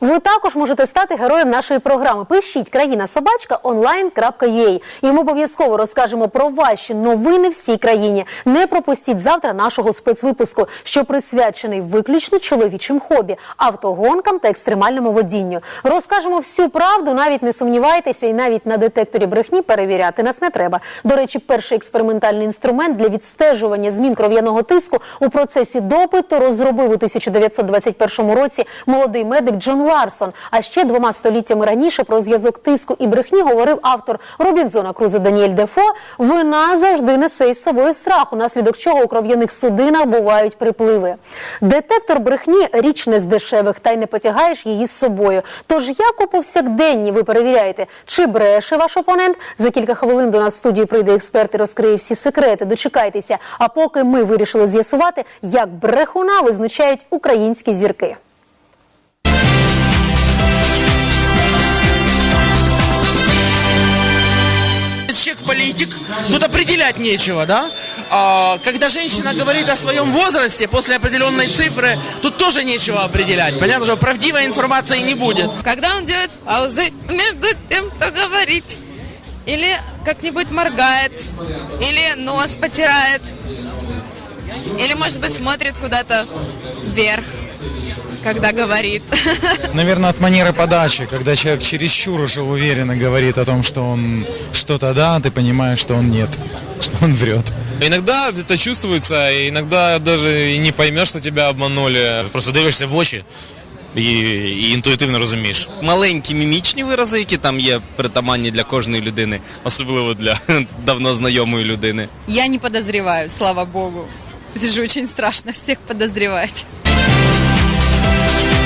Ви також можете стати героєм нашої програми. Пишіть країна собачка онлайн.ua. І ми обов'язково розкажемо про ваші новини всій країні. Не пропустіть завтра нашого спецвипуску, що присвячений виключно чоловічим хобі, автогонкам та екстремальному водінню. Розкажемо всю правду, навіть не сумнівайтеся, і навіть на детекторі брехні перевіряти нас не треба. До речі, перший експериментальний інструмент для відстежування змін кров'яного тиску у процесі допиту розробив у 1921 році молодий медик Джон Ларсон. А ще двома століттями раніше про зв'язок тиску і брехні говорив автор Робінзона Круза Даніель Дефо. Вина завжди несе із собою страх, унаслідок чого у кров'яних судинах бувають припливи. Детектор брехні річ не з дешевих, та й не потягаєш її з собою. Тож як у повсякденні ви перевіряєте, чи бреше ваш опонент? За кілька хвилин до нас в студію прийде експерт і розкриє всі секрети. Дочекайтеся. А поки ми вирішили з'ясувати, як брехуна визначають українські зірки. Человек политик, тут определять нечего, да? А, когда женщина говорит о своем возрасте после определенной цифры, тут тоже нечего определять. Понятно, что правдивой информации не будет. Когда он делает паузы между тем, кто говорит. Или как-нибудь моргает. Или нос потирает. Или, может быть, смотрит куда-то вверх, когда говорит. Наверное, от манеры подачи, когда человек чересчур уже уверенно говорит о том, что он что-то да, ты понимаешь, что он нет, что он врет. Иногда это чувствуется, и иногда даже и не поймешь, что тебя обманули. Просто дивишся в очі і, і інтуїтивно розумієш. маленькі мімічні вирази, які там є притаманні для кожної людини, особливо для давно знайомої людини. Я не подозреваю, слава богу. Это же очень страшно всех подозревать. Thank